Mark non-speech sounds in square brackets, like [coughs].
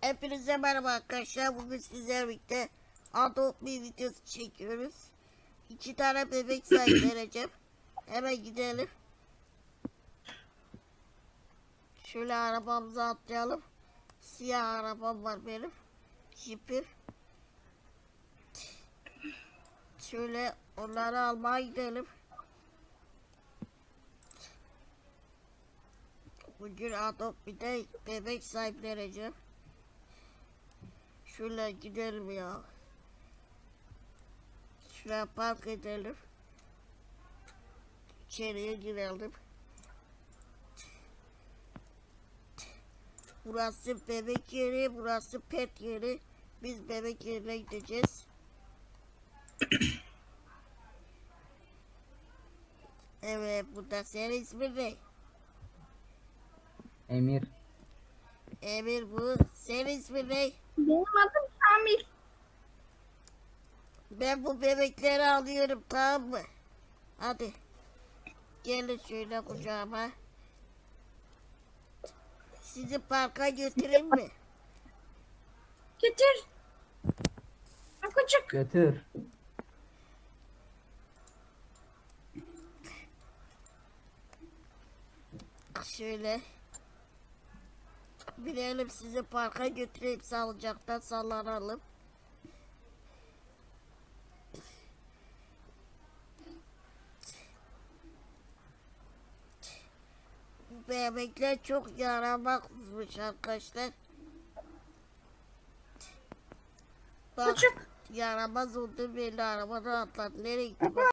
Hepinize merhaba arkadaşlar. Bugün sizlerle birlikte Adopt bir videosu çekiyoruz. İki tane bebek sahipleneceğim. [coughs] Hemen gidelim. Şöyle arabamıza atlayalım. Siyah arabam var benim. Jeep'im. Şöyle onları almaya gidelim. Bugün Adopt bir de bebek sahipleneceğim. Şöyle gidelim ya. Şuraya park edelim. İçeriye girelim. Burası bebek yeri, burası pet yeri. Biz bebek yerine gideceğiz. evet, burada senin ismin ne? Emir. Emir bu. Senin ismin ne? Benim adım Kamil. Ben bu bebekleri alıyorum tamam mı? Hadi. Gelin şöyle kucağıma. Sizi parka götüreyim mi? Getir. Küçük. Götür. Şöyle. Binelim sizi parka götüreyim salıncaktan sallanalım. Bebekler çok yaramazmış arkadaşlar. Bak Küçük. yaramaz oldu belli arabadan atladı. Nereye gitti bak.